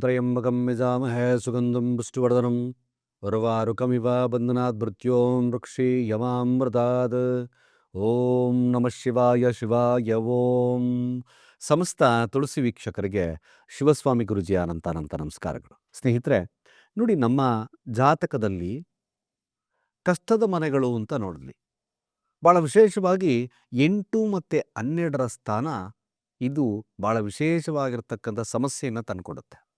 ತ್ರಯಂಬಕಂ यजामहे ಸುಗಂಧಂ पुष्टिवर्धनं। ಬಂಧನಾತ್ ಮೃತ್ಯೋಂ ವೃಕ್ಷಿ ಯಮಾಮೃತಾತ್ ಓಂ ನಮಃ ಶಿವಾಯ ಶಿವಾಯ ಓಂ ಸಮಸ್ತ ತುಳಸಿ ವೀಕ್ಷಕರಿಗೆ ಶಿವಸ್ವಾಮಿ ಗುರುಜಿ ಅನಂತ ಅನಂತ ನಮಸ್ಕಾರಗಳು. ಸ್ನೇಹಿತರೆ, ನೋಡಿ ನಮ್ಮ ಜಾತಕದಲ್ಲಿ ಕಷ್ಟದ ಮನೆಗಳು ಅಂತ ನೋಡಲಿ. ಭಾಳ ವಿಶೇಷವಾಗಿ ಎಂಟು ಮತ್ತು ಹನ್ನೆರಡರ ಸ್ಥಾನ ಇದು ಭಾಳ ವಿಶೇಷವಾಗಿರ್ತಕ್ಕಂಥ ಸಮಸ್ಯೆಯನ್ನು ತಂದುಕೊಡುತ್ತೆ.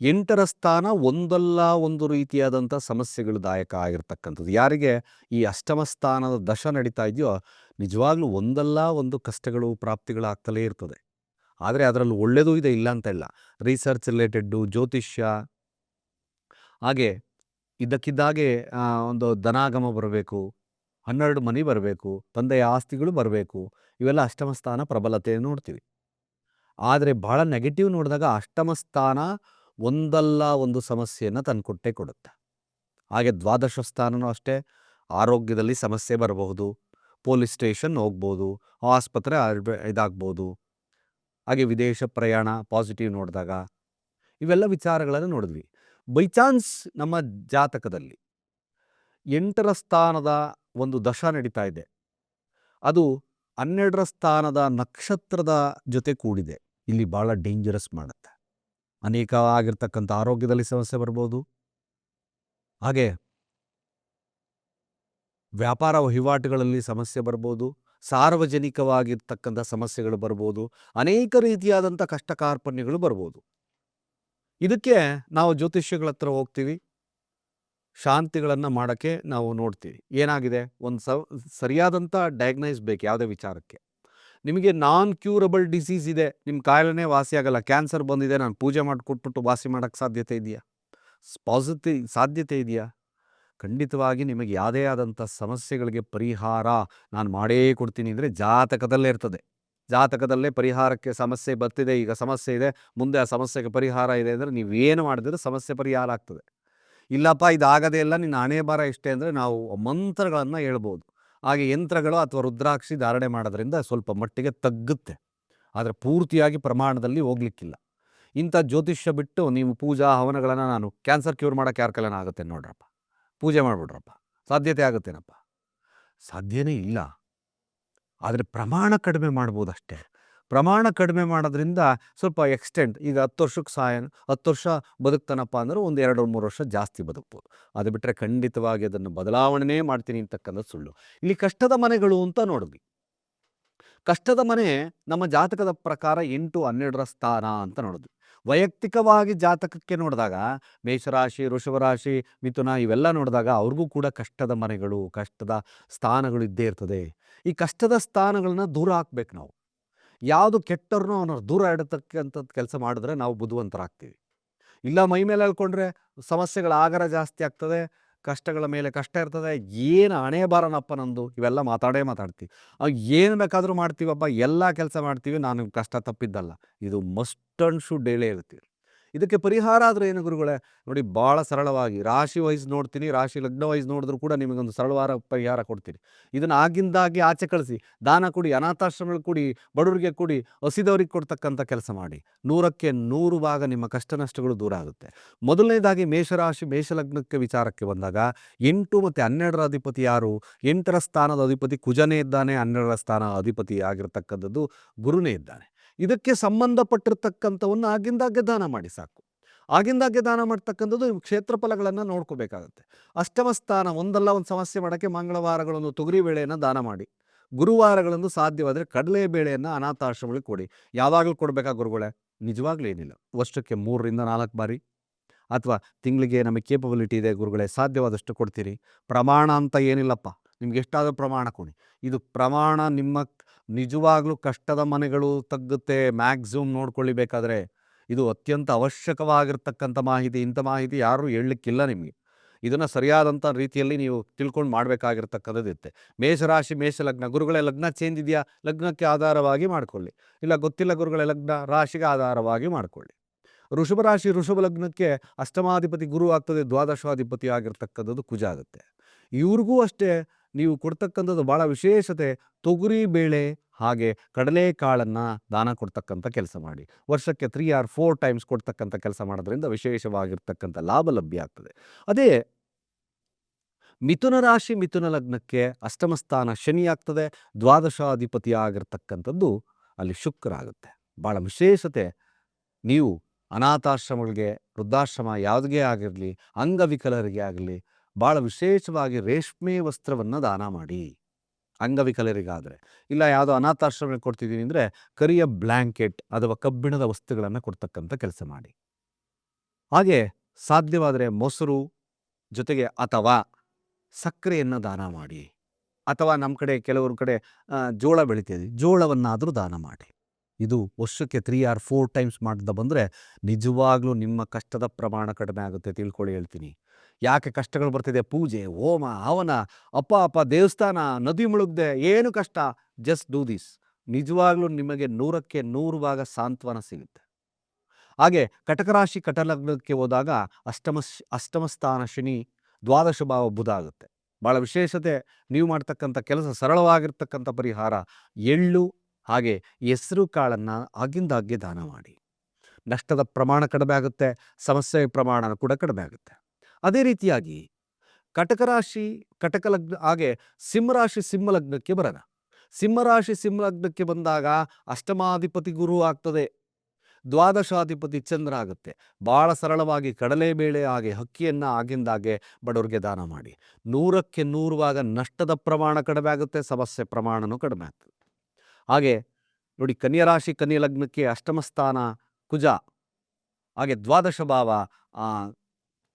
ಎಂಟರ ಸ್ಥಾನ ಒಂದಲ್ಲ ಒಂದು ರೀತಿಯಾದಂಥ ಸಮಸ್ಯೆಗಳು ದಾಯಕ ಆಗಿರ್ತಕ್ಕಂಥದ್ದು. ಯಾರಿಗೆ ಈ ಅಷ್ಟಮ ಸ್ಥಾನದ ದಶ ನಡೀತಾ ಇದೆಯೋ, ನಿಜವಾಗ್ಲೂ ಒಂದಲ್ಲ ಒಂದು ಕಷ್ಟಗಳು ಪ್ರಾಪ್ತಿಗಳಾಗ್ತಲೇ ಇರ್ತದೆ. ಆದರೆ ಅದರಲ್ಲಿ ಒಳ್ಳೆಯದು ಇದೆ, ಇಲ್ಲ ಅಂತ ಇಲ್ಲ. ರಿಸರ್ಚ್ ರಿಲೇಟೆಡ್ಡು, ಜ್ಯೋತಿಷ್ಯ. ಹಾಗೆ ಇದ್ದಕ್ಕಿದ್ದಾಗೆ ಒಂದು ಧನಾಗಮ ಬರಬೇಕು, ಹನ್ನೆರಡು ಮನಿ ಬರಬೇಕು, ತಂದೆಯ ಆಸ್ತಿಗಳು ಬರಬೇಕು, ಇವೆಲ್ಲ ಅಷ್ಟಮ ಸ್ಥಾನ ಪ್ರಬಲತೆ ನೋಡ್ತೀವಿ. ಆದರೆ ಭಾಳ ನೆಗೆಟಿವ್ ನೋಡಿದಾಗ ಅಷ್ಟಮ ಸ್ಥಾನ ಒಂದಲ್ಲ ಒಂದು ಸಮಸ್ಯೆಯನ್ನು ತಂದುಕೊಟ್ಟೇ ಕೊಡುತ್ತೆ. ಹಾಗೆ ದ್ವಾದಶ ಸ್ಥಾನನೂ ಅಷ್ಟೇ, ಆರೋಗ್ಯದಲ್ಲಿ ಸಮಸ್ಯೆ ಬರಬಹುದು, ಪೊಲೀಸ್ ಸ್ಟೇಷನ್ ಹೋಗ್ಬೋದು, ಆಸ್ಪತ್ರೆ ಇದಾಗ್ಬೋದು, ಹಾಗೆ ವಿದೇಶ ಪ್ರಯಾಣ ಪಾಸಿಟಿವ್ ನೋಡಿದಾಗ ಇವೆಲ್ಲ ವಿಚಾರಗಳನ್ನು ನೋಡಿದ್ವಿ. ಬೈ ಚಾನ್ಸ್ ನಮ್ಮ ಜಾತಕದಲ್ಲಿ ಎಂಟರ ಸ್ಥಾನದ ಒಂದು ದಶ ನಡೀತಾ ಇದೆ. ಅದು ಹನ್ನೆರಡರ ಸ್ಥಾನದ ನಕ್ಷತ್ರದ ಜೊತೆ ಕೂಡಿದೆ. ಇಲ್ಲಿ ಭಾಳ ಡೇಂಜರಸ್ ಮಾಡುತ್ತೆ. ಅನೇಕ ಆಗಿರ್ತಕ್ಕಂಥ ಆರೋಗ್ಯದಲ್ಲಿ ಸಮಸ್ಯೆ ಬರ್ಬೋದು. ಹಾಗೆ ವ್ಯಾಪಾರ ವಹಿವಾಟುಗಳಲ್ಲಿ ಸಮಸ್ಯೆ ಬರ್ಬೋದು. ಸಾರ್ವಜನಿಕವಾಗಿರ್ತಕ್ಕಂಥ ಸಮಸ್ಯೆಗಳು ಬರ್ಬೋದು. ಅನೇಕ ರೀತಿಯಾದಂಥ ಕಷ್ಟ ಕಾರ್ಪಣ್ಯಗಳು ಬರ್ಬೋದು. ಇದಕ್ಕೆ ನಾವು ಜ್ಯೋತಿಷ್ಯಗಳ ಹತ್ರ ಹೋಗ್ತೀವಿ. ಶಾಂತಿಗಳನ್ನು ಮಾಡೋಕ್ಕೆ ನಾವು ನೋಡ್ತೀವಿ. ಏನಾಗಿದೆ? ಒಂದು ಸರಿಯಾದಂಥ ಡಯಾಗ್ನೈಸ್ ಬೇಕು, ಯಾವುದೇ ವಿಚಾರಕ್ಕೆ. ನಿಮಗೆ ನಾನ್ ಕ್ಯೂರಬಲ್ ಡಿಸೀಸ್ ಇದೆ ನಿಮ್ಮ ಕಾಯಿಲೆನೇ ವಾಸಿ ಆಗಲ್ಲ ಕ್ಯಾನ್ಸರ್ ಬಂದಿದೆ, ನಾನು ಪೂಜೆ ಮಾಡಿಕೊಟ್ಬಿಟ್ಟು ವಾಸಿ ಮಾಡೋಕ್ಕೆ ಸಾಧ್ಯತೆ ಇದೆಯಾ? ಪಾಸಿಟಿವ್ ಸಾಧ್ಯತೆ ಇದೆಯಾ? ಖಂಡಿತವಾಗಿ ನಿಮಗೆ ಯಾವುದೇ ಆದಂಥ ಸಮಸ್ಯೆಗಳಿಗೆ ಪರಿಹಾರ ನಾನು ಮಾಡೇ ಕೊಡ್ತೀನಿ ಅಂದರೆ ಜಾತಕದಲ್ಲೇ ಇರ್ತದೆ. ಜಾತಕದಲ್ಲೇ ಪರಿಹಾರಕ್ಕೆ ಸಮಸ್ಯೆ ಬರ್ತಿದೆ, ಈಗ ಸಮಸ್ಯೆ ಇದೆ, ಮುಂದೆ ಆ ಸಮಸ್ಯೆಗೆ ಪರಿಹಾರ ಇದೆ ಅಂದರೆ ನೀವೇನು ಮಾಡಿದ್ರೆ ಸಮಸ್ಯೆ ಪರಿಹಾರ ಆಗ್ತದೆ. ಇಲ್ಲಪ್ಪ, ಇದಾಗದೇ ಇಲ್ಲ, ನಿನ್ನ ಹಣೆ ಬರ ಇಷ್ಟೇ ಅಂದರೆ ನಾವು ಮಂತ್ರಗಳನ್ನು ಹೇಳ್ಬೋದು. ಹಾಗೆ ಯಂತ್ರಗಳು ಅಥವಾ ರುದ್ರಾಕ್ಷಿ ಧಾರಣೆ ಮಾಡೋದ್ರಿಂದ ಸ್ವಲ್ಪ ಮಟ್ಟಿಗೆ ತಗ್ಗುತ್ತೆ. ಆದರೆ ಪೂರ್ತಿಯಾಗಿ ಪ್ರಮಾಣದಲ್ಲಿ ಹೋಗ್ಲಿಕ್ಕಿಲ್ಲ. ಇಂಥ ಜ್ಯೋತಿಷ್ಯ ಬಿಟ್ಟು ನೀವು ಪೂಜಾ ಹವನಗಳನ್ನು ನಾನು ಕ್ಯಾನ್ಸರ್ ಕ್ಯೂರ್ ಮಾಡೋಕ್ಕೆ ಯಾರ ಕಲ್ಯಾಣ ಆಗುತ್ತೆ ನೋಡ್ರಪ್ಪ. ಪೂಜೆ ಮಾಡಿಬಿಡ್ರಪ್ಪ. ಸಾಧ್ಯತೆ ಆಗುತ್ತೇನಪ್ಪ? ಸಾಧ್ಯನೇ ಇಲ್ಲ. ಆದರೆ ಪ್ರಮಾಣ ಕಡಿಮೆ ಮಾಡ್ಬೋದು ಅಷ್ಟೇ ಪ್ರಮಾಣ ಕಡಿಮೆ ಮಾಡೋದ್ರಿಂದ ಸ್ವಲ್ಪ ಎಕ್ಸ್ಟೆಂಡ್ ಈಗ ಹತ್ತು ವರ್ಷಕ್ಕೆ ಸಾಯ ಹತ್ತು ವರ್ಷ ಬದುಕ್ತಾನಪ್ಪ ಅಂದ್ರೆ ಒಂದು ಎರಡು, ಮೂರು ವರ್ಷ ಜಾಸ್ತಿ ಬದುಕ್ಬೋದು. ಅದು ಬಿಟ್ಟರೆ ಖಂಡಿತವಾಗಿ ಅದನ್ನು ಬದಲಾವಣೆನೇ ಮಾಡ್ತೀನಿ ಅಂತಕ್ಕಂಥದ್ದು ಸುಳ್ಳು. ಇಲ್ಲಿ ಕಷ್ಟದ ಮನೆಗಳು ಅಂತ ನೋಡಿದ್ವಿ. ಕಷ್ಟದ ಮನೆ ನಮ್ಮ ಜಾತಕದ ಪ್ರಕಾರ ಎಂಟು, ಹನ್ನೆರಡರ ಸ್ಥಾನ ಅಂತ ನೋಡಿದ್ವಿ. ವೈಯಕ್ತಿಕವಾಗಿ ಜಾತಕಕ್ಕೆ ನೋಡಿದಾಗ ಮೇಷರಾಶಿ, ವೃಷಭರಾಶಿ, ಮಿಥುನ ಇವೆಲ್ಲ ನೋಡಿದಾಗ ಅವ್ರಿಗೂ ಕೂಡ ಕಷ್ಟದ ಮನೆಗಳು, ಕಷ್ಟದ ಸ್ಥಾನಗಳು ಇದ್ದೇ ಇರ್ತದೆ. ಈ ಕಷ್ಟದ ಸ್ಥಾನಗಳನ್ನ ದೂರ ಹಾಕ್ಬೇಕು ನಾವು. ಯಾವುದು ಕೆಟ್ಟರೂ ಅವನ ದೂರ ಇಡತಕ್ಕಂಥದ್ದು ಕೆಲಸ ಮಾಡಿದ್ರೆ ನಾವು ಬುದ್ಧಿವಂತರಾಗ್ತೀವಿ. ಇಲ್ಲ ಮೈ ಮೇಲೆ ಹೇಳ್ಕೊಂಡ್ರೆ ಸಮಸ್ಯೆಗಳ ಆಗರ ಜಾಸ್ತಿ ಆಗ್ತದೆ, ಕಷ್ಟಗಳ ಮೇಲೆ ಕಷ್ಟ ಇರ್ತದೆ, ಏನು ಹಣೆ ಬಾರನಪ್ಪ ನಂದು? ಇವೆಲ್ಲ ಮಾತಾಡೇ ಮಾತಾಡ್ತೀವಿ. ಏನು ಬೇಕಾದರೂ ಮಾಡ್ತೀವಪ್ಪ, ಎಲ್ಲ ಕೆಲಸ ಮಾಡ್ತೀವಿ, ನಾನು ಕಷ್ಟ ತಪ್ಪಿದ್ದಲ್ಲ. ಇದು ಮಸ್ಟ್ ಅಂಡ್ ಶುಡ್ ಹೇಳೇ ಇರ್ತೀವಿ. ಇದಕ್ಕೆ ಪರಿಹಾರ ಆದರೂ ಏನು ಗುರುಗಳೇ? ನೋಡಿ, ಭಾಳ ಸರಳವಾಗಿ ರಾಶಿ ವೈಸ್ ನೋಡ್ತೀನಿ, ರಾಶಿ ಲಗ್ನ ವೈಸ್ ನೋಡಿದ್ರು ಕೂಡ ನಿಮಗೊಂದು ಸರಳವಾದ ಪರಿಹಾರ ಕೊಡ್ತೀನಿ. ಇದನ್ನು ಆಗಿಂದಾಗಿ ಆಚೆ ಕಳಿಸಿ, ದಾನ ಕೊಡಿ ಅನಾಥಾಶ್ರಮಗಳು ಕೊಡಿ, ಬಡವರಿಗೆ ಕೊಡಿ, ಹಸಿದವ್ರಿಗೆ ಕೊಡ್ತಕ್ಕಂಥ ಕೆಲಸ ಮಾಡಿ. ನೂರಕ್ಕೆ ನೂರು ಭಾಗ ನಿಮ್ಮ ಕಷ್ಟ ನಷ್ಟಗಳು ದೂರ ಆಗುತ್ತೆ. ಮೊದಲನೇದಾಗಿ ಮೇಷರಾಶಿ, ಮೇಷಲಗ್ನಕ್ಕೆ ವಿಚಾರಕ್ಕೆ ಬಂದಾಗ, ಎಂಟು ಮತ್ತು ಹನ್ನೆರಡರ ಅಧಿಪತಿ ಯಾರು? ಎಂಟರ ಸ್ಥಾನದ ಅಧಿಪತಿ ಕುಜನೇ ಇದ್ದಾನೆ, ಹನ್ನೆರಡರ ಸ್ಥಾನ ಅಧಿಪತಿ ಆಗಿರತಕ್ಕಂಥದ್ದು ಗುರುನೇ ಇದ್ದಾನೆ. ಇದಕ್ಕೆ ಸಂಬಂಧಪಟ್ಟಿರ್ತಕ್ಕಂಥವನ್ನು ಆಗಿಂದಾಗೆ ದಾನ ಮಾಡಿ ಸಾಕು. ಆಗಿಂದಾಗೆ ದಾನ ಮಾಡ್ತಕ್ಕಂಥದ್ದು ನೀವು ಕ್ಷೇತ್ರ ಫಲಗಳನ್ನು ನೋಡ್ಕೋಬೇಕಾಗತ್ತೆ. ಅಷ್ಟಮ ಸ್ಥಾನ ಒಂದಲ್ಲ ಒಂದು ಸಮಸ್ಯೆ ಮಾಡೋಕ್ಕೆ ಮಂಗಳವಾರಗಳನ್ನು ತೊಗರಿ ಬೇಳೆಯನ್ನು ದಾನ ಮಾಡಿ. ಗುರುವಾರಗಳಂದು ಸಾಧ್ಯವಾದರೆ ಕಡಲೆ ಬೇಳೆಯನ್ನು ಅನಾಥಾಶ್ರಮಗಳಿಗೆ ಕೊಡಿ. ಯಾವಾಗಲೂ ಕೊಡಬೇಕಾ ಗುರುಗಳೇ? ನಿಜವಾಗ್ಲೂ ಏನಿಲ್ಲ. ವರ್ಷಕ್ಕೆ ಮೂರರಿಂದ ನಾಲ್ಕು ಬಾರಿ. ಅಥವಾ ತಿಂಗಳಿಗೆ ನಮಗೆ ಕೇಪಬಿಲಿಟಿ ಇದೆ ಗುರುಗಳೇ, ಸಾಧ್ಯವಾದಷ್ಟು ಕೊಡ್ತೀರಿ. ಪ್ರಮಾಣ ಅಂತ ಏನಿಲ್ಲಪ್ಪ. ನಿಮ್ಗೆ ಎಷ್ಟಾದರೂ ಪ್ರಮಾಣ ಕೊಡಿ. ಇದು ಪ್ರಮಾಣ ನಿಮ್ಮ ನಿಜವಾಗ್ಲೂ ಕಷ್ಟದ ಮನೆಗಳು ತಗ್ಗುತ್ತೆ, ಮ್ಯಾಕ್ಸಿಮಮ್ ನೋಡ್ಕೊಳ್ಳಿ ಬೇಕಾದರೆ ಇದು ಅತ್ಯಂತ ಅವಶ್ಯಕವಾಗಿರ್ತಕ್ಕಂಥ ಮಾಹಿತಿ. ಇಂಥ ಮಾಹಿತಿ ಯಾರೂ ಹೇಳಲಿಕ್ಕಿಲ್ಲ ನಿಮಗೆ. ಇದನ್ನು ಸರಿಯಾದಂಥ ರೀತಿಯಲ್ಲಿ ನೀವು ತಿಳ್ಕೊಂಡು ಮಾಡಬೇಕಾಗಿರ್ತಕ್ಕಂಥದ್ದು ಇರುತ್ತೆ. ಮೇಷರಾಶಿ ಮೇಷ ಲಗ್ನ ಗುರುಗಳೇ, ಲಗ್ನ ಚೇಂಜ್ ಇದೆಯಾ? ಲಗ್ನಕ್ಕೆ ಆಧಾರವಾಗಿ ಮಾಡಿಕೊಳ್ಳಿ. ಇಲ್ಲ ಗೊತ್ತಿಲ್ಲ ಗುರುಗಳೇ, ಲಗ್ನ ರಾಶಿಗೆ ಆಧಾರವಾಗಿ ಮಾಡಿಕೊಳ್ಳಿ. ಋಷಭ ರಾಶಿ ಋಷಭ ಲಗ್ನಕ್ಕೆ ಅಷ್ಟಮಾಧಿಪತಿ ಗುರು ಆಗ್ತದೆ, ದ್ವಾದಶಾಧಿಪತಿ ಆಗಿರ್ತಕ್ಕಂಥದ್ದು ಕುಜ ಆಗುತ್ತೆ. ಇವ್ರಿಗೂ ಅಷ್ಟೇ ನೀವು ಕೊಡ್ತಕ್ಕಂಥದ್ದು ಭಾಳ ವಿಶೇಷತೆ ತೊಗರಿ ಬೇಳೆ ಹಾಗೆ ಕಡಲೆಕಾಳನ್ನು ದಾನ ಕೊಡ್ತಕ್ಕಂಥ ಕೆಲಸ ಮಾಡಿ. ವರ್ಷಕ್ಕೆ ತ್ರೀ ಆರ್ ಫೋರ್ ಟೈಮ್ಸ್ ಕೊಡ್ತಕ್ಕಂಥ ಕೆಲಸ ಮಾಡೋದ್ರಿಂದ ವಿಶೇಷವಾಗಿರ್ತಕ್ಕಂಥ ಲಾಭ ಲಭ್ಯ ಆಗ್ತದೆ. ಅದೇ ಮಿಥುನ ರಾಶಿ, ಮಿಥುನ ಲಗ್ನಕ್ಕೆ ಅಷ್ಟಮ ಸ್ಥಾನ ಶನಿ ಆಗ್ತದೆ. ದ್ವಾದಶಾಧಿಪತಿ ಆಗಿರ್ತಕ್ಕಂಥದ್ದು ಅಲ್ಲಿ ಶುಕ್ರ ಆಗುತ್ತೆ. ಭಾಳ ವಿಶೇಷತೆ. ನೀವು ಅನಾಥಾಶ್ರಮಗಳಿಗೆ, ವೃದ್ಧಾಶ್ರಮ ಯಾವುದೇ ಆಗಿರಲಿ, ಅಂಗವಿಕಲರಿಗೆ ಆಗಲಿ ಭಾಳ ವಿಶೇಷವಾಗಿ ರೇಷ್ಮೆ ವಸ್ತ್ರವನ್ನು ದಾನ ಮಾಡಿ. ಅಂಗವಿಕಲರಿಗಾದರೆ. ಇಲ್ಲ ಯಾವುದೋ ಅನಾಥಾಶ್ರಮಕ್ಕೆ ಕೊಡ್ತಿದ್ದೀನಿ ಅಂದರೆ ಕರಿಯ ಬ್ಲ್ಯಾಂಕೆಟ್ ಅಥವಾ ಕಬ್ಬಿಣದ ವಸ್ತುಗಳನ್ನು ಕೊಡ್ತಕ್ಕಂಥ ಕೆಲಸ ಮಾಡಿ. ಹಾಗೆ ಸಾಧ್ಯವಾದರೆ ಮೊಸರು ಜೊತೆಗೆ ಅಥವಾ ಸಕ್ಕರೆಯನ್ನು ದಾನ ಮಾಡಿ. ಅಥವಾ ನಮ್ಮ ಕಡೆ ಕೆಲವರು ಕಡೆ ಜೋಳ ಬೆಳಿತೀವಿ. ಜೋಳವನ್ನಾದರೂ ದಾನ ಮಾಡಿ. ಇದು ವರ್ಷಕ್ಕೆ ತ್ರೀ ಆರ್ ಫೋರ್ ಟೈಮ್ಸ್ ಮಾಡ್ದ ಬಂದರೆ ನಿಜವಾಗ್ಲೂ ನಿಮ್ಮ ಕಷ್ಟದ ಪ್ರಮಾಣ ಕಡಿಮೆ ಆಗುತ್ತೆ ತಿಳ್ಕೊಳ್ಳಿ ಹೇಳ್ತೀನಿ. ಯಾಕೆ ಕಷ್ಟಗಳು ಬರ್ತಿದೆ? ಪೂಜೆ, ಹೋಮ ಅವನ ಅಪ್ಪ ಅಪ್ಪ, ದೇವಸ್ಥಾನ, ನದಿ ಮುಳುಗ್ದೆ, ಏನು ಕಷ್ಟ? Just do this. ನಿಜವಾಗ್ಲೂ ನಿಮಗೆ ನೂರಕ್ಕೆ ನೂರು ಭಾಗ ಸಾಂತ್ವನ ಸಿಗುತ್ತೆ. ಹಾಗೆ ಕಟಕರಾಶಿ ಕಟಲಗ್ನಕ್ಕೆ ಹೋದಾಗ ಅಷ್ಟಮ ಅಷ್ಟಮಸ್ಥಾನ ಅಷ್ಟಮ ಸ್ಥಾನ ಶನಿ, ದ್ವಾದಶ ಭಾವ ಬುಧ ಆಗುತ್ತೆ. ಭಾಳ ವಿಶೇಷತೆ, ನೀವು ಮಾಡ್ತಕ್ಕಂಥ ಕೆಲಸ ಸರಳವಾಗಿರ್ತಕ್ಕಂಥ ಪರಿಹಾರ, ಎಳ್ಳು, ಹಾಗೆ ಹೆಸರು ಕಾಳನ್ನು ಆಗಿಂದಾಗ್ಗೆ ದಾನ ಮಾಡಿ. ನಷ್ಟದ ಪ್ರಮಾಣ ಕಡಿಮೆ ಆಗುತ್ತೆ, ಸಮಸ್ಯೆ ಪ್ರಮಾಣ ಕೂಡ ಕಡಿಮೆ ಆಗುತ್ತೆ. ಅದೇ ರೀತಿಯಾಗಿ ಕಟಕರಾಶಿ ಕಟಕ ಲಗ್ನ, ಹಾಗೆ ಸಿಂಹರಾಶಿ ಸಿಂಹ ಲಗ್ನಕ್ಕೆ ಬರೋಣ. ಸಿಂಹರಾಶಿ ಸಿಂಹ ಲಗ್ನಕ್ಕೆ ಬಂದಾಗ ಅಷ್ಟಮಾಧಿಪತಿ ಗುರು ಆಗ್ತದೆ. ದ್ವಾದಶಾಧಿಪತಿ ಚಂದ್ರ ಆಗುತ್ತೆ. ಭಾಳ ಸರಳವಾಗಿ ಕಡಲೆಬೇಳೆ ಹಾಗೆ ಹಕ್ಕಿಯನ್ನು ಆಗಿಂದಾಗೆ ಬಡವರಿಗೆ ದಾನ ಮಾಡಿ. ನೂರಕ್ಕೆ ನೂರು ಭಾಗ ನಷ್ಟದ ಪ್ರಮಾಣ ಕಡಿಮೆ ಆಗುತ್ತೆ, ಸಮಸ್ಯೆ ಪ್ರಮಾಣನೂ ಕಡಿಮೆ ಆಗ್ತದೆ. ಹಾಗೆ ನೋಡಿ ಕನ್ಯರಾಶಿ ರಾಶಿ ಅಷ್ಟಮಸ್ಥಾನ ಕುಜ, ಹಾಗೆ ದ್ವಾದಶ ಭಾವ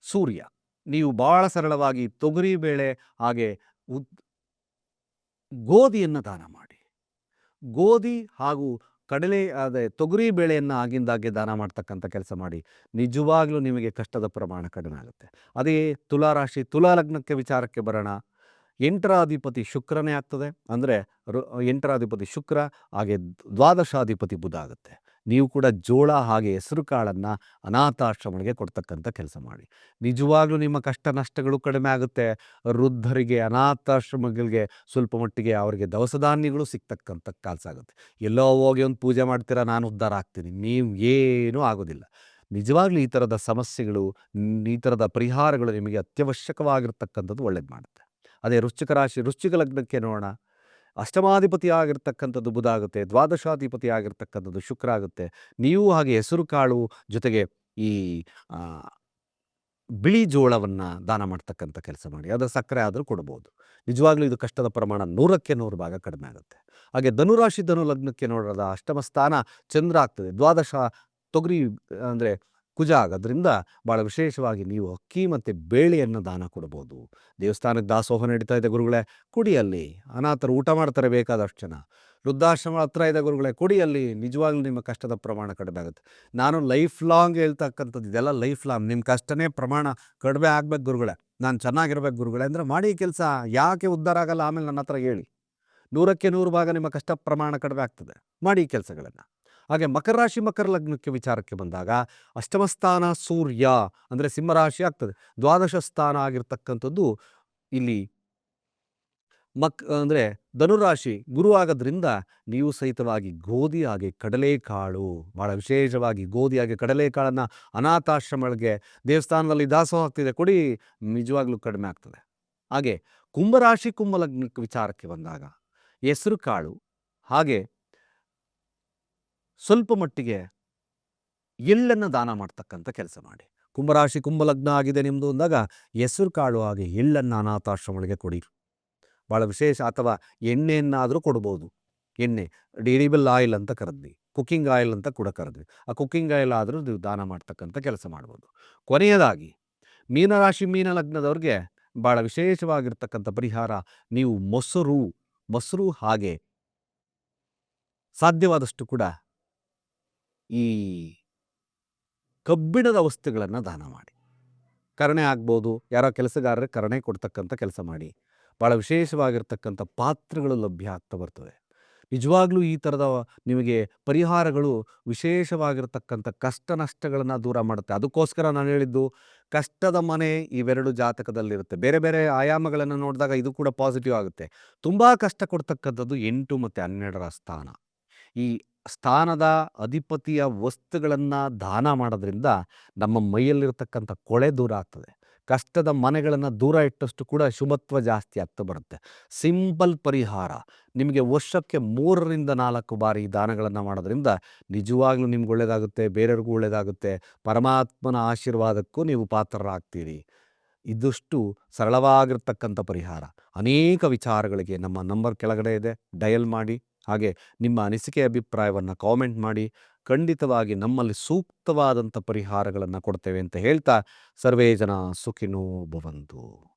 ಸೂರ್ಯ. ನೀವು ಬಹಳ ಸರಳವಾಗಿ ತೊಗರಿ ಬೇಳೆ ಹಾಗೆ ಉದ್ ಗೋಧಿಯನ್ನು ದಾನ ಮಾಡಿ. ಗೋಧಿ ಹಾಗೂ ಕಡಲೆ ಅದೇ ತೊಗರಿ ಬೇಳೆಯನ್ನು ಆಗಿಂದಾಗೆ ದಾನ ಮಾಡ್ತಕ್ಕಂಥ ಕೆಲಸ ಮಾಡಿ. ನಿಜವಾಗ್ಲೂ ನಿಮಗೆ ಕಷ್ಟದ ಪ್ರಮಾಣ ಕಡಿಮೆ ಆಗುತ್ತೆ ಅದೇ ತುಲಾ ರಾಶಿ ತುಲಾ ಲಗ್ನಕ್ಕೆ ವಿಚಾರಕ್ಕೆ ಬರೋಣ. ಎಂಟರಾಧಿಪತಿ ಶುಕ್ರನೇ ಆಗ್ತದೆ. ಅಂದರೆ ಎಂಟರಾಧಿಪತಿ ಶುಕ್ರ ಹಾಗೆ ದ್ವಾದಶಾಧಿಪತಿ ಬುಧ ಆಗುತ್ತೆ. ನೀವು ಕೂಡ ಜೋಳ ಹಾಗೆ ಹೆಸರು ಕಾಳನ್ನು ಅನಾಥಾಶ್ರಮಗಳಿಗೆ ಕೊಡ್ತಕ್ಕಂಥ ಕೆಲಸ ಮಾಡಿ. ನಿಜವಾಗ್ಲೂ ನಿಮ್ಮ ಕಷ್ಟ ನಷ್ಟಗಳು ಕಡಿಮೆ ಆಗುತ್ತೆ. ವೃದ್ಧರಿಗೆ, ಅನಾಥಾಶ್ರಮಗಳಿಗೆ ಸ್ವಲ್ಪ ಮಟ್ಟಿಗೆ ಅವರಿಗೆ ದವಸ ಧಾನ್ಯಗಳು ಸಿಗ್ತಕ್ಕಂಥ ಕೆಲಸ ಆಗುತ್ತೆ. ಎಲ್ಲೋ ಹೋಗಿ ಒಂದು ಪೂಜೆ ಮಾಡ್ತೀರಾ, ನಾನು ಉದ್ಧಾರ ಆಗ್ತೀನಿ. ನೀವು ಏನೂ ಆಗೋದಿಲ್ಲ. ನಿಜವಾಗ್ಲೂ ಈ ಥರದ ಸಮಸ್ಯೆಗಳು, ಈ ಥರದ ಪರಿಹಾರಗಳು ನಿಮಗೆ ಅತ್ಯವಶ್ಯಕವಾಗಿರ್ತಕ್ಕಂಥದ್ದು ಒಳ್ಳೇದು ಮಾಡುತ್ತೆ. ಅದೇ ವೃಶ್ಚಿಕ ರಾಶಿ ವೃಶ್ಚಿಕ ಲಗ್ನಕ್ಕೆ ನೋಡೋಣ. ಅಷ್ಟಮಾಧಿಪತಿ ಆಗಿರ್ತಕ್ಕಂಥದ್ದು ಬುಧ ಆಗುತ್ತೆ ದ್ವಾದಶಾಧಿಪತಿ ಆಗಿರ್ತಕ್ಕಂಥದ್ದು ಶುಕ್ರ ಆಗುತ್ತೆ ನೀವು ಹಾಗೆ ಹೆಸರು ಕಾಳು ಜೊತೆಗೆ ಈ ಬಿಳಿ ಜೋಳವನ್ನು ದಾನ ಮಾಡ್ತಕ್ಕಂಥ ಕೆಲಸ ಮಾಡಿ ಅದರ ಸಕ್ಕರೆ ಆದರೂ ಕೊಡ್ಬೋದು. ನಿಜವಾಗ್ಲೂ ಇದು ಕಷ್ಟದ ಪ್ರಮಾಣ ನೂರಕ್ಕೆ ನೂರು ಭಾಗ ಕಡಿಮೆ ಆಗುತ್ತೆ. ಹಾಗೆ ಧನುರಾಶಿ ಧನು ಲಗ್ನಕ್ಕೆ ನೋಡೋದ ಅಷ್ಟಮ ಸ್ಥಾನ ಚಂದ್ರ ಆಗ್ತದೆ. ದ್ವಾದಶ ತೊಗರಿ, ಅಂದರೆ ಕುಜ ಆಗೋದ್ರಿಂದ ಭಾಳ ವಿಶೇಷವಾಗಿ ನೀವು ಅಕ್ಕಿ ಮತ್ತು ಬೇಳೆಯನ್ನು ದಾನ ಕೊಡ್ಬೋದು. ದೇವಸ್ಥಾನಕ್ಕೆ ದಾಸೋಹ ನಡೀತಾ ಇದೆ ಗುರುಗಳೇ ಕುಡಿಯಲ್ಲಿ ಅನಾಥರು ಊಟ ಮಾಡ್ತಾರೆ ಬೇಕಾದಷ್ಟು ಜನ. ವೃದ್ಧಾಶ್ರಮ ಹತ್ರ ಇದೆ ಗುರುಗಳೇ ಕುಡಿಯಲ್ಲಿ ನಿಜವಾಗ್ಲೂ ನಿಮ್ಮ ಕಷ್ಟದ ಪ್ರಮಾಣ ಕಡಿಮೆ ಆಗುತ್ತೆ. ನಾನು ಲೈಫ್ ಲಾಂಗ್ ಹೇಳ್ತಕ್ಕಂಥದ್ದು, ಇದೆಲ್ಲ ಲೈಫ್ ಲಾಂಗ್ ನಿಮ್ಮ ಕಷ್ಟನೇ ಪ್ರಮಾಣ ಕಡಿಮೆ ಆಗ್ಬೇಕು ಗುರುಗಳೇ. ನಾನು ಚೆನ್ನಾಗಿರ್ಬೇಕು ಗುರುಗಳೇ ಅಂದರೆ ಮಾಡಿ ಕೆಲಸ. ಯಾಕೆ ಉದ್ಧಾರ ಆಗಲ್ಲ? ಆಮೇಲೆ ನನ್ನ ಹತ್ರ ಹೇಳಿ. ನೂರಕ್ಕೆ ನೂರು ಭಾಗ ನಿಮ್ಮ ಕಷ್ಟ ಪ್ರಮಾಣ ಕಡಿಮೆ ಆಗ್ತದೆ. ಮಾಡಿ ಕೆಲಸಗಳನ್ನು. ಹಾಗೆ ಮಕರ ರಾಶಿ, ಮಕರ ಲಗ್ನಕ್ಕೆ ವಿಚಾರಕ್ಕೆ ಬಂದಾಗ ಅಷ್ಟಮ ಸ್ಥಾನ ಸೂರ್ಯ ಅಂದರೆ ಸಿಂಹರಾಶಿ ಆಗ್ತದೆ. ದ್ವಾದಶ ಸ್ಥಾನ ಆಗಿರ್ತಕ್ಕಂಥದ್ದು ಇಲ್ಲಿ ಮಕ್ ಅಂದರೆ ಧನುರಾಶಿ ಗುರು ಆಗೋದ್ರಿಂದ ನೀವು ಸಹಿತವಾಗಿ ಗೋಧಿ ಹಾಗೆ ಕಡಲೆಕಾಳು ಭಾಳ ವಿಶೇಷವಾಗಿ ಗೋಧಿ ಹಾಗೆ ಕಡಲೆಕಾಳನ್ನು ಅನಾಥಾಶ್ರಮಗಳಿಗೆ ದೇವಸ್ಥಾನದಲ್ಲಿ ದಾಸೋಹ ಆಗ್ತಿದೆ, ಕೊಡಿ, ನಿಜವಾಗ್ಲೂ ಕಡಿಮೆ ಆಗ್ತದೆ. ಹಾಗೆ ಕುಂಭರಾಶಿ ಕುಂಭಲಗ್ನಕ್ಕೆ ವಿಚಾರಕ್ಕೆ ಬಂದಾಗ ಹೆಸರು ಕಾಳು ಹಾಗೆ ಸ್ವಲ್ಪ ಮಟ್ಟಿಗೆ ಎಳ್ಳನ್ನು ದಾನ ಮಾಡ್ತಕ್ಕಂಥ ಕೆಲಸ ಮಾಡಿ. ಕುಂಭರಾಶಿ ಕುಂಭಲಗ್ನ ಆಗಿದೆ ನಿಮ್ಮದು ಅಂದಾಗ ಹೆಸರು ಕಾಳು ಹಾಗೆ ಎಳ್ಳನ್ನು ಅನಾಥಾಶ್ರಮಗಳಿಗೆ ಕೊಡಿ. ಭಾಳ ವಿಶೇಷ, ಅಥವಾ ಎಣ್ಣೆಯನ್ನಾದರೂ ಕೊಡ್ಬೋದು. ಎಣ್ಣೆ, ಡೇರಿಬಲ್ ಆಯಿಲ್ ಅಂತ ಕರೆದ್ವಿ ಕುಕ್ಕಿಂಗ್ ಆಯಿಲ್ ಅಂತ ಕೂಡ ಕರೆದ್ವಿ ಆ ಕುಕ್ಕಿಂಗ್ ಆಯಿಲ್ ಆದರೂ ನೀವು ದಾನ ಮಾಡ್ತಕ್ಕಂಥ ಕೆಲಸ ಮಾಡ್ಬೋದು. ಕೊನೆಯದಾಗಿ, ಮೀನರಾಶಿ ಮೀನ ಲಗ್ನದವ್ರಿಗೆ ಭಾಳ ವಿಶೇಷವಾಗಿರ್ತಕ್ಕಂಥ ಪರಿಹಾರ, ನೀವು ಮೊಸರು ಮೊಸರು ಹಾಗೆ ಸಾಧ್ಯವಾದಷ್ಟು ಕೂಡ ಈ ಕಬ್ಬಿಣದ ವಸ್ತುಗಳನ್ನು ದಾನ ಮಾಡಿ. ಕರಣೆ ಆಗ್ಬೋದು, ಯಾರೋ ಕೆಲಸಗಾರರು ಕರಣೆ ಕೊಡ್ತಕ್ಕಂಥ ಕೆಲಸ ಮಾಡಿ. ಭಾಳ ವಿಶೇಷವಾಗಿರ್ತಕ್ಕಂಥ ಪಾತ್ರಗಳು ಲಭ್ಯ ಆಗ್ತಾ ಬರ್ತವೆ. ನಿಜವಾಗ್ಲೂ ಈ ಥರದ ನಿಮಗೆ ಪರಿಹಾರಗಳು ವಿಶೇಷವಾಗಿರ್ತಕ್ಕಂಥ ಕಷ್ಟ ನಷ್ಟಗಳನ್ನು ದೂರ ಮಾಡುತ್ತೆ. ಅದಕ್ಕೋಸ್ಕರ ನಾನು ಹೇಳಿದ್ದು, ಕಷ್ಟದ ಮನೆ ಇವೆರಡು ಜಾತಕದಲ್ಲಿರುತ್ತೆ. ಬೇರೆ ಬೇರೆ ಆಯಾಮಗಳನ್ನು ನೋಡಿದಾಗ ಇದು ಕೂಡ ಪಾಸಿಟಿವ್ ಆಗುತ್ತೆ. ತುಂಬ ಕಷ್ಟ ಕೊಡ್ತಕ್ಕಂಥದ್ದು ಎಂಟು ಮತ್ತು ಹನ್ನೆರಡರ ಸ್ಥಾನ. ಈ ಸ್ಥಾನದ ಅಧಿಪತಿಯ ವಸ್ತುಗಳನ್ನು ದಾನ ಮಾಡೋದ್ರಿಂದ ನಮ್ಮ ಮೈಯಲ್ಲಿರತಕ್ಕಂಥ ಕೊಳೆ ದೂರ ಆಗ್ತದೆ. ಕಷ್ಟದ ಮನೆಗಳನ್ನು ದೂರ ಇಟ್ಟಷ್ಟು ಕೂಡ ಶುಭತ್ವ ಜಾಸ್ತಿ ಆಗ್ತಾ ಬರುತ್ತೆ. ಸಿಂಪಲ್ ಪರಿಹಾರ. ನಿಮಗೆ ವರ್ಷಕ್ಕೆ ಮೂರರಿಂದ ನಾಲ್ಕು ಬಾರಿ ದಾನಗಳನ್ನು ಮಾಡೋದ್ರಿಂದ ನಿಜವಾಗ್ಲೂ ನಿಮ್ಗೆ ಒಳ್ಳೆಯದಾಗುತ್ತೆ ಬೇರೆಯವ್ರಿಗೂ ಒಳ್ಳೆಯದಾಗುತ್ತೆ ಪರಮಾತ್ಮನ ಆಶೀರ್ವಾದಕ್ಕೂ ನೀವು ಪಾತ್ರರಾಗ್ತೀರಿ. ಇದಷ್ಟು ಸರಳವಾಗಿರ್ತಕ್ಕಂಥ ಪರಿಹಾರ. ಅನೇಕ ವಿಚಾರಗಳಿಗೆ ನಮ್ಮ ನಂಬರ್ ಕೆಳಗಡೆ ಇದೆ. ಡಯಲ್ ಮಾಡಿ. ಹಾಗೆ ನಿಮ್ಮ ಅನಿಸಿಕೆ ಅಭಿಪ್ರಾಯವನ್ನು ಕಾಮೆಂಟ್ ಮಾಡಿ, ಖಂಡಿತವಾಗಿ ನಮ್ಮಲ್ಲಿ ಸೂಕ್ತವಾದಂಥ ಪರಿಹಾರಗಳನ್ನು ಕೊಡ್ತೇವೆ ಅಂತ ಹೇಳ್ತಾ, ಸರ್ವೇ ಜನ ಸುಖಿನೋ ಭವಂತು.